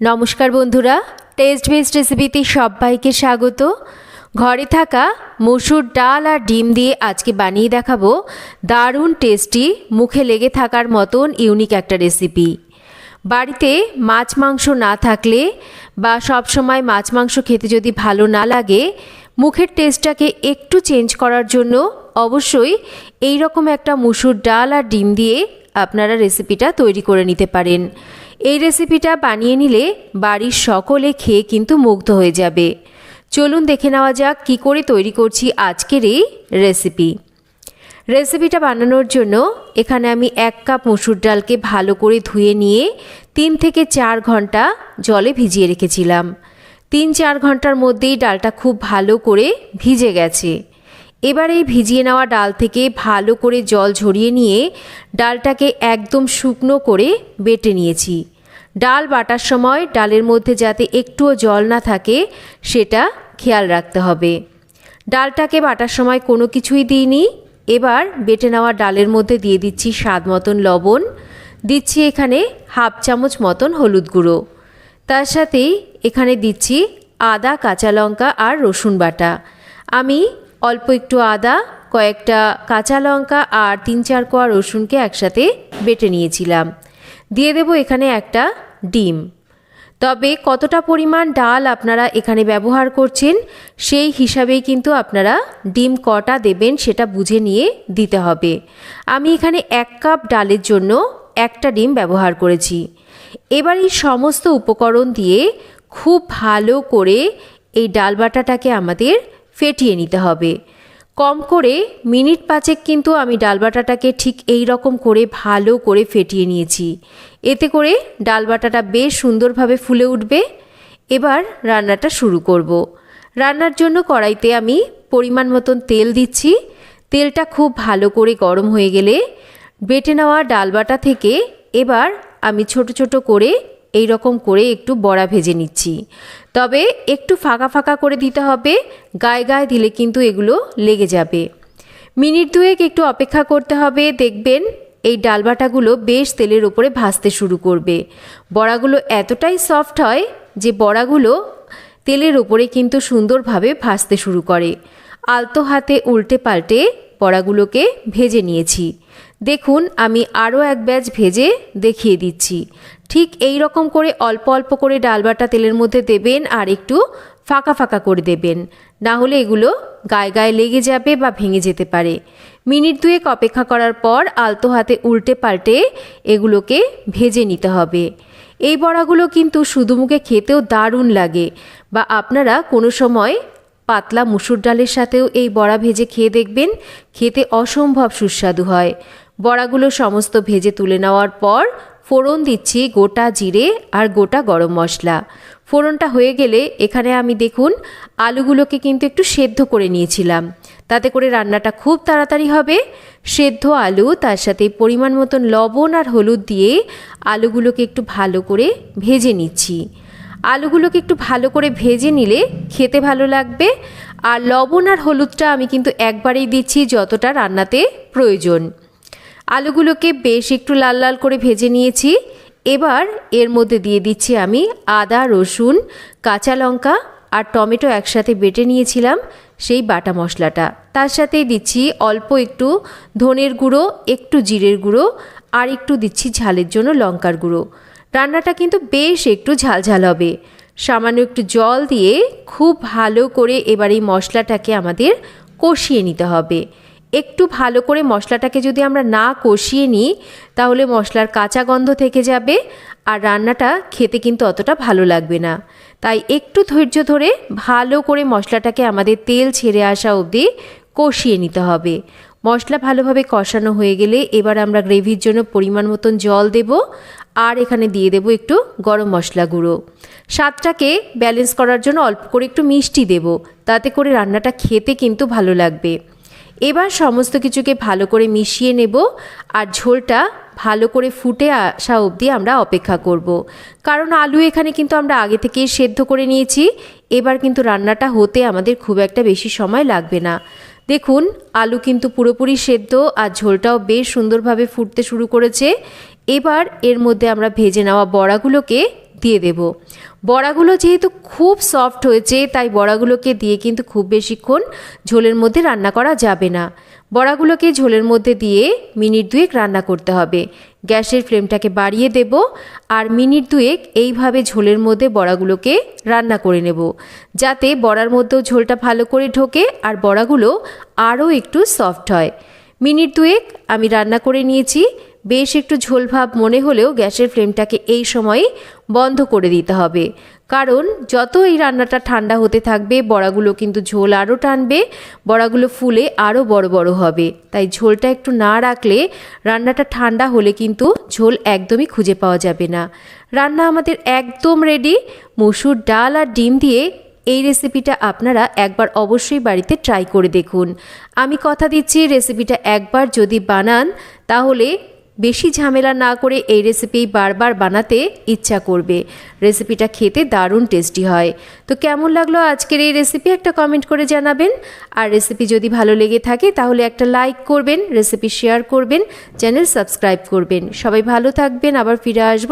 নমস্কার বন্ধুরা test best রেসিপিতে সবাইকে স্বাগত। ঘরে থাকা মসুর ডাল আর ডিম দিয়ে আজকে বানিয়ে দেখাবো দারুণ টেস্টি মুখে লেগে থাকার মতন ইউনিক একটা রেসিপি বাড়িতে মাছ মাংস না থাকলে বা সব সময় মাছ মাংস খেতে যদি ভালো না লাগে, মুখের টেস্টটাকে একটু চেঞ্জ করার জন্য অবশ্যই এই রকম একটা মুসুর ডাল আর ডিম দিয়ে আপনারা রেসিপিটা তৈরি করে নিতে পারেন। এই রেসিপিটা বানিয়ে নিলে বাড়ির সকলে খেয়ে কিন্তু মুগ্ধ হয়ে যাবে। চলুন দেখে নেওয়া যাক কী করে তৈরি করছি আজকের এই রেসিপি রেসিপিটা বানানোর জন্য এখানে আমি এক কাপ মসুর ডালকে ভালো করে ধুয়ে নিয়ে তিন থেকে চার ঘণ্টা জলে ভিজিয়ে রেখেছিলাম। তিন চার ঘণ্টার মধ্যেই ডালটা খুব ভালো করে ভিজে গেছে। এবার এই ভিজিয়ে নেওয়া ডাল থেকে ভালো করে জল ঝরিয়ে নিয়ে ডালটাকে একদম শুকনো করে বেটে নিয়েছি। ডাল বাটার সময় ডালের মধ্যে যাতে একটুও জল না থাকে, সেটা খেয়াল রাখতে হবে। ডালটাকে বাটার সময় কোনো কিছুই দিইনি। এবার বেটে নেওয়া ডালের মধ্যে দিয়ে দিচ্ছি স্বাদ মতন লবণ। দিচ্ছি এখানে হাফ চামচ মতন হলুদ গুঁড়ো। তার সাথেই এখানে দিচ্ছি আদা, কাঁচা লঙ্কা আর রসুন বাটা। আমি অল্প একটু আদা, কয়েকটা কাঁচা লঙ্কা আর তিন চার কোয়া রসুনকে একসাথে বেটে নিয়েছিলাম। দিয়ে দেব এখানে একটা ডিম। তবে কতটা পরিমাণ ডাল আপনারা এখানে ব্যবহার করছেন, সেই হিসাবেই কিন্তু আপনারা ডিম কটা দেবেন সেটা বুঝে নিয়ে দিতে হবে। আমি এখানে এক কাপ ডালের জন্য একটা ডিম ব্যবহার করেছি। এবার এই সমস্ত উপকরণ দিয়ে খুব ভালো করে এই ডাল বাটাটাকে আমাদের ফেটিয়ে নিতে হবে। কম করে মিনিট পাঁচেক কিন্তু আমি ডাল বাটাটাকে ঠিক এই রকম করে ভালো করে ফেটিয়ে নিয়েছি। এতে করে ডাল বাটাটা বেশ সুন্দরভাবে ফুলে উঠবে। এবার রান্নাটা শুরু করব। রান্নার জন্য কড়াইতে আমি পরিমাণ মতন তেল দিচ্ছি। তেলটা খুব ভালো করে গরম হয়ে গেলে বেটে নেওয়া ডাল বাটা থেকে এবার আমি ছোট ছোট করে এই রকম করে একটু বড়া ভেজে নিচ্ছি। তবে একটু ফাঁকা ফাঁকা করে দিতে হবে, গায়ে গায়ে দিলে কিন্তু এগুলো লেগে যাবে। মিনিট দুয়েক একটু অপেক্ষা করতে হবে, দেখবেন এই ডালবাটাগুলো বেশ তেলের ওপরে ভাজতে শুরু করবে। বড়াগুলো এতটাই সফট হয় যে বড়াগুলো তেলের ওপরে কিন্তু সুন্দরভাবে ভাজতে শুরু করে। আলতো হাতে উল্টে পাল্টে বড়াগুলোকে ভেজে নিয়েছি। দেখুন, আমি আরও এক ব্যাচ ভেজে দেখিয়ে দিচ্ছি। ঠিক এই রকম করে অল্প অল্প করে ডালবাটা তেলের মধ্যে দেবেন আর একটু ফাঁকা ফাঁকা করে দেবেন। না হলে এগুলো গায়ে গায়ে লেগে যাবে বা ভেঙে যেতে পারে। মিনিট দুয়েক অপেক্ষা করার পর আলতো হাতে উল্টে পাল্টে এগুলোকে ভেজে নিতে হবে। এই বড়াগুলো কিন্তু শুধু মুখে খেতেও দারুণ লাগে বা আপনারা কোনো সময় পাতলা মুসুর ডালের সাথেও এই বড়া ভেজে খেয়ে দেখবেন, খেতে অসম্ভব সুস্বাদু হয়। বড়াগুলো সমস্ত ভেজে তুলে নেওয়ার পর ফোড়ন দিচ্ছি গোটা জিরে আর গোটা গরম মশলা। ফোড়নটা হয়ে গেলে এখানে আমি দেখুন, আলুগুলোকে কিন্তু একটু সেদ্ধ করে নিয়েছিলাম। তাতে করে রান্নাটা খুব তাড়াতাড়ি হবে। সেদ্ধ আলু, তার সাথে পরিমাণ মতন লবণ আর হলুদ দিয়ে আলুগুলোকে একটু ভালো করে ভেজে নিচ্ছি। আলুগুলোকে একটু ভালো করে ভেজে নিলে খেতে ভালো লাগবে। আর লবণ আর হলুদটা আমি কিন্তু একবারেই দিচ্ছি যতটা রান্নাতে প্রয়োজন। আলুগুলোকে বেশ একটু লাল লাল করে ভেজে নিয়েছি। এবার এর মধ্যে দিয়ে দিচ্ছি আমি আদা, রসুন, কাঁচা লঙ্কা আর টমেটো একসাথে বেটে নিয়েছিলাম সেই বাটা মশলাটা। তার সাথেই দিচ্ছি অল্প একটু ধনের গুঁড়ো, একটু জিরের গুঁড়ো আর একটু দিচ্ছি ঝালের জন্য লঙ্কার গুঁড়ো। রান্নাটা কিন্তু বেশ একটু ঝালঝাল হবে। সামান্য একটু জল দিয়ে খুব ভালো করে এবার এই মশলাটাকে আমাদের কষিয়ে নিতে হবে। একটু ভালো করে মশলাটাকে যদি আমরা না কষিয়ে নিই, তাহলে মশলার কাঁচা গন্ধ থেকে যাবে আর রান্নাটা খেতে কিন্তু অতটা ভালো লাগবে না। তাই একটু ধৈর্য ধরে ভালো করে মশলাটাকে আমাদের তেল ছেড়ে আসা অবধি কষিয়ে নিতে হবে। মশলা ভালোভাবে কষানো হয়ে গেলে এবার আমরা গ্রেভির জন্য পরিমাণ মতন জল দেব আর এখানে দিয়ে দেব একটু গরম মশলা গুঁড়ো। স্বাদটাকে ব্যালেন্স করার জন্য অল্প করে একটু মিষ্টি দেব, তাতে করে রান্নাটা খেতে কিন্তু ভালো লাগবে। এবার সমস্ত কিছুকে ভালো করে মিশিয়ে নেব আর ঝোলটা ভালো করে ফুটে আসা অবধি আমরা অপেক্ষা করব। কারণ আলু এখানে কিন্তু আমরা আগে থেকেই সেদ্ধ করে নিয়েছি। এবার কিন্তু রান্নাটা হতে আমাদের খুব একটা বেশি সময় লাগবে না। দেখুন, আলু কিন্তু পুরোপুরি সেদ্ধ আর ঝোলটাও বেশ সুন্দরভাবে ফুটতে শুরু করেছে। এবার এর মধ্যে আমরা ভেজে নেওয়া বড়াগুলোকে দিয়ে দেব। বড়াগুলো যেহেতু খুব সফট হয়েছে, তাই বড়াগুলোকে দিয়ে কিন্তু খুব বেশিক্ষণ ঝোলের মধ্যে রান্না করা যাবে না। বড়াগুলোকে ঝোলের মধ্যে দিয়ে মিনিট দুয়েক রান্না করতে হবে। গ্যাসের ফ্লেমটাকে বাড়িয়ে দেব আর মিনিট দুয়েক এইভাবে ঝোলের মধ্যে বড়াগুলোকে রান্না করে নেব। যাতে বড়ার মধ্যেও ঝোলটা ভালো করে ঢোকে আর বড়াগুলো আরও একটু সফট হয়। মিনিট দুয়েক আমি রান্না করে নিয়েছি। বেশ একটু ঝোল ভাব মনে হলেও গ্যাসের ফ্লেমটাকে এই সময়ে বন্ধ করে দিতে হবে। কারণ যত এই রান্নাটা ঠান্ডা হতে থাকবে, বড়াগুলো কিন্তু ঝোল আরও টানবে, বড়াগুলো ফুলে আরও বড় বড় হবে। তাই ঝোলটা একটু না রাখলে রান্নাটা ঠান্ডা হলে কিন্তু ঝোল একদমই খুঁজে পাওয়া যাবে না। রান্না আমাদের একদম রেডি মসুর ডাল আর ডিম দিয়ে এই রেসিপিটা আপনারা একবার অবশ্যই বাড়িতে ট্রাই করে দেখুন। আমি কথা দিচ্ছি রেসিপিটা একবার যদি বানান, তাহলে বেশি ঝামেলা না করে এই রেসিপি বারবার বানাতে ইচ্ছা করবে। রেসিপিটা খেতে দারুণ টেস্টি হয়। তো কেমন লাগল আজকের এই রেসিপি একটা কমেন্ট করে জানাবেন। আর রেসিপি যদি ভালো লেগে থাকে তাহলে একটা লাইক করবেন রেসিপি শেয়ার করবেন চ্যানেল সাবস্ক্রাইব করবেন। সবাই ভালো থাকবেন, আবার ফিরে আসব।